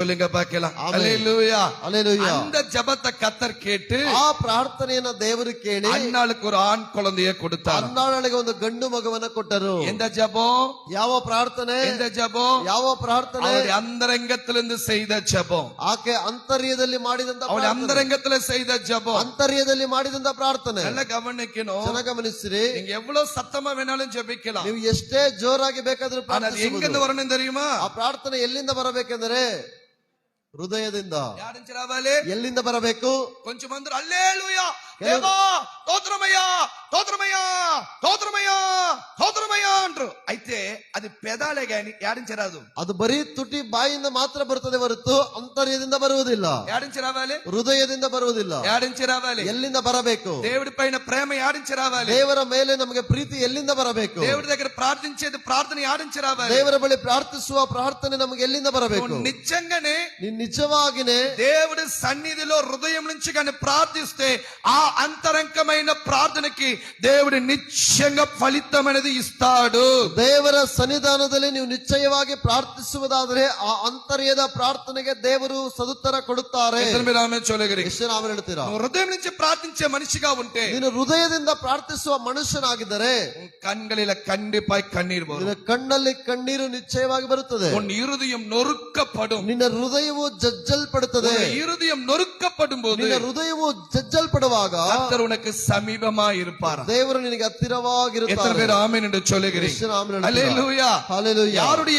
சொல்லுங்க பார்க்கலாம் ஆமென். அல்லேலூயா அல்லேலூயா. அந்த ஜெபத்தை கத்தர் கேட்டு ಆ ಪ್ರಾರ್ಥನೆಯನ್ನ ದೇವರು ಕೇಳಿ அன்னாளுக்கு ஒரு ஆண் குழந்தைய கொடுத்தார் ಹನ್ನಾಳಿಗೆ ಒಂದು ಗಂಡು ಮಗವನ್ನ ಕೊಟ್ಟರು எந்த ஜெபம் ಯಾವ ಪ್ರಾರ್ಥನೆ எந்த ஜெபம் ಯಾವ ಪ್ರಾರ್ಥನೆ அவருடைய அந்தரங்கத்திலிருந்து செய்த ஜெபம் ಆಕೆ ಅಂತರ್ಯದಲ್ಲಿ ಮಾಡಿದಂತ அவருடைய ಪ್ರಾರ್ಥನೆ. அந்தரங்கத்துல செய்த ஜெபம் ಅಂತರ್ಯದಲ್ಲಿ ಮಾಡಿದಂತ ಪ್ರಾರ್ಥನೆ நல்ல கவனிக்கணும் ಚೆನ್ನಾಗಿ ಗಮನಿಸಿರಿ நீங்க எவ்வளவு சத்தமா வேணாலும் ஜெபிக்கலாம் ನೀವು ಎಷ್ಟೇ ಜೋರಾಗಿ ಬೇಕಾದ್ರೂ ஆனா அது எங்க ಪ್ರಾರ್ಥಿಸಬಹುದು. இருந்து வரணும் தெரியுமா ಆ ಪ್ರಾರ್ಥನೆ ಎಲ್ಲಿಂದ ಬರಬೇಕೆಂದರೆ ಹೃದಯದಿಂದ ಯಾರಿಂದ ರಾವಾಲೆ ಎಲ್ಲಿಂದ ಬರಬೇಕು ಕೊಂಚ ಮಂದ್ರ ಅಲ್ಲೇಲುಯ ದೇವಾ ತೋತ್ರಮಯ್ಯ ತೋತ್ರಮಯ್ಯ ತೋತ್ರಮಯ್ಯ ತೋತ್ರಮಯ್ಯ అంటారు అయితే అది పెదాలే గాని ఏడించరాదు ಅದು ಬರೀ ತುಟಿ ಬಾಯಿಂದ ಮಾತ್ರ ಬರುತ್ತದೆ ಹೊರತು ಅಂತರ್ಯದಿಂದ ಬರುವುದಿಲ್ಲ ఏడించి రావాలి ಹೃದಯದಿಂದ ಬರುವುದಿಲ್ಲ ఏడించి రావాలి ಎಲ್ಲಿಂದ ಬರಬೇಕು దేవుడి పైన ప్రేమ ఏడించి రావాలి ದೇವರ ಮೇಲೆ ನಮಗೆ ಪ್ರೀತಿ ಎಲ್ಲಿಂದ ಬರಬೇಕು దేవుడి దగ్గర ప్రార్థించేది ప్రార్థన ఏడించి రావాలి ದೇವರ ಬಳಿ ಪ್ರಾರ್ಥಿಸುವ ಪ್ರಾರ್ಥನೆ ನಮಗೆ ಎಲ್ಲಿಂದ ಬರಬೇಕು నువ్వు నిజంగానే ನೀನ್ ನಿಜವಾಗಿನೇ దేవుడి సన్నిధిలో హృదయం నుంచి కానీ ప్రార్థిస్తే ఆ అంతరంగమైన ప్రార్థనకి దేవుడు నిశ్చయంగా ఫలితం అనేది ఇస్తాడు ಮಾಡುತ್ತಾಡು ದೇವರ ಸನ್ನಿಧಾನದಲ್ಲಿ ನೀವು ನಿಶ್ಚಯವಾಗಿ ಪ್ರಾರ್ಥಿಸುವುದಾದರೆ ಆ ಅಂತರ್ಯದ ಪ್ರಾರ್ಥನೆಗೆ ದೇವರು ಸದುತ್ತರ ಕೊಡುತ್ತಾರೆ ಆಮೇಲೆ ಹೇಳ್ತೀರಾ ಹೃದಯ ನಿಂಚೆ ಪ್ರಾರ್ಥಿಸೇ ಉಂಟೆ ನೀನು ಹೃದಯದಿಂದ ಪ್ರಾರ್ಥಿಸುವ ಮನುಷ್ಯನಾಗಿದ್ದರೆ ಕಣ್ಗಳಿಲ್ಲ ಖಂಡಿಪಾಯಿ ಕಣ್ಣೀರು ಕಣ್ಣಲ್ಲಿ ಕಣ್ಣೀರು ನಿಶ್ಚಯವಾಗಿ ಬರುತ್ತದೆ இருதயம் நொறுக்கப்படும் நின்ன ನಿನ್ನ ஜஜ்ஜல்படுத்தது இருதயம் நொறுக்கப்படும் போது நின்ன ஹதயவு ஜஜ்ஜல்படுவாக கர்த்தர் உனக்கு சமீபமா இருப்பார் தேவன் நினக்கு அத்திரவாக இருப்பார் எத்தனை சொல்லுகிறீங்க யாருடைய